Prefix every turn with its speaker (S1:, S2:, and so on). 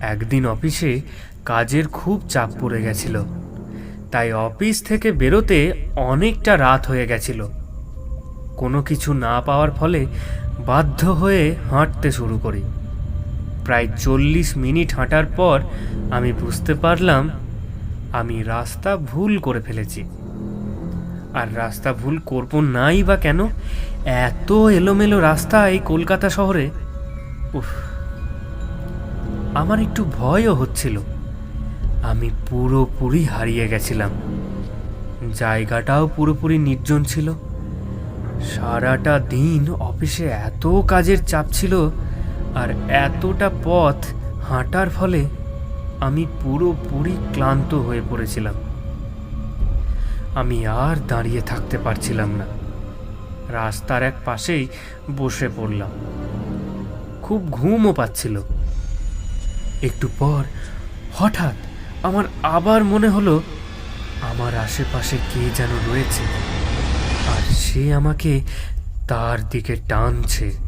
S1: একদিন অফিসে কাজের খুব চাপ পড়ে গেছিল। তাই অফিস থেকে বেরোতে অনেকটা রাত হয়ে গেছিল। কোনো কিছু না পাওয়ার ফলে বাধ্য হয়ে হাঁটতে শুরু করি। প্রায় চল্লিশ মিনিট হাঁটার পর আমি বুঝতে পারলাম আমি রাস্তা ভুল করে ফেলেছি। আর রাস্তা ভুল করব নাই বা কেন? এত এলোমেলো রাস্তা এই কলকাতা শহরে? উফ আমার একটু ভয়ও হচ্ছিল। আমি পুরোপুরি হারিয়ে গেছিলাম। জায়গাটাও পুরোপুরি নির্জন ছিল। সারাটা দিন অফিসে এত কাজের চাপ ছিল আর এতটা পথ হাঁটার ফলে আমি পুরোপুরি ক্লান্ত হয়ে পড়েছিলাম। আমি আর দাঁড়িয়ে থাকতে পারছিলাম না। রাস্তার এক পাশেই বসে পড়লাম। খুব ঘুমও পাচ্ছিল। একটু পর হঠাৎ আমার আবার মনে হলো, আমার আশেপাশে কে যেন রয়েছে। আর সে আমাকে তার দিকে টানছে।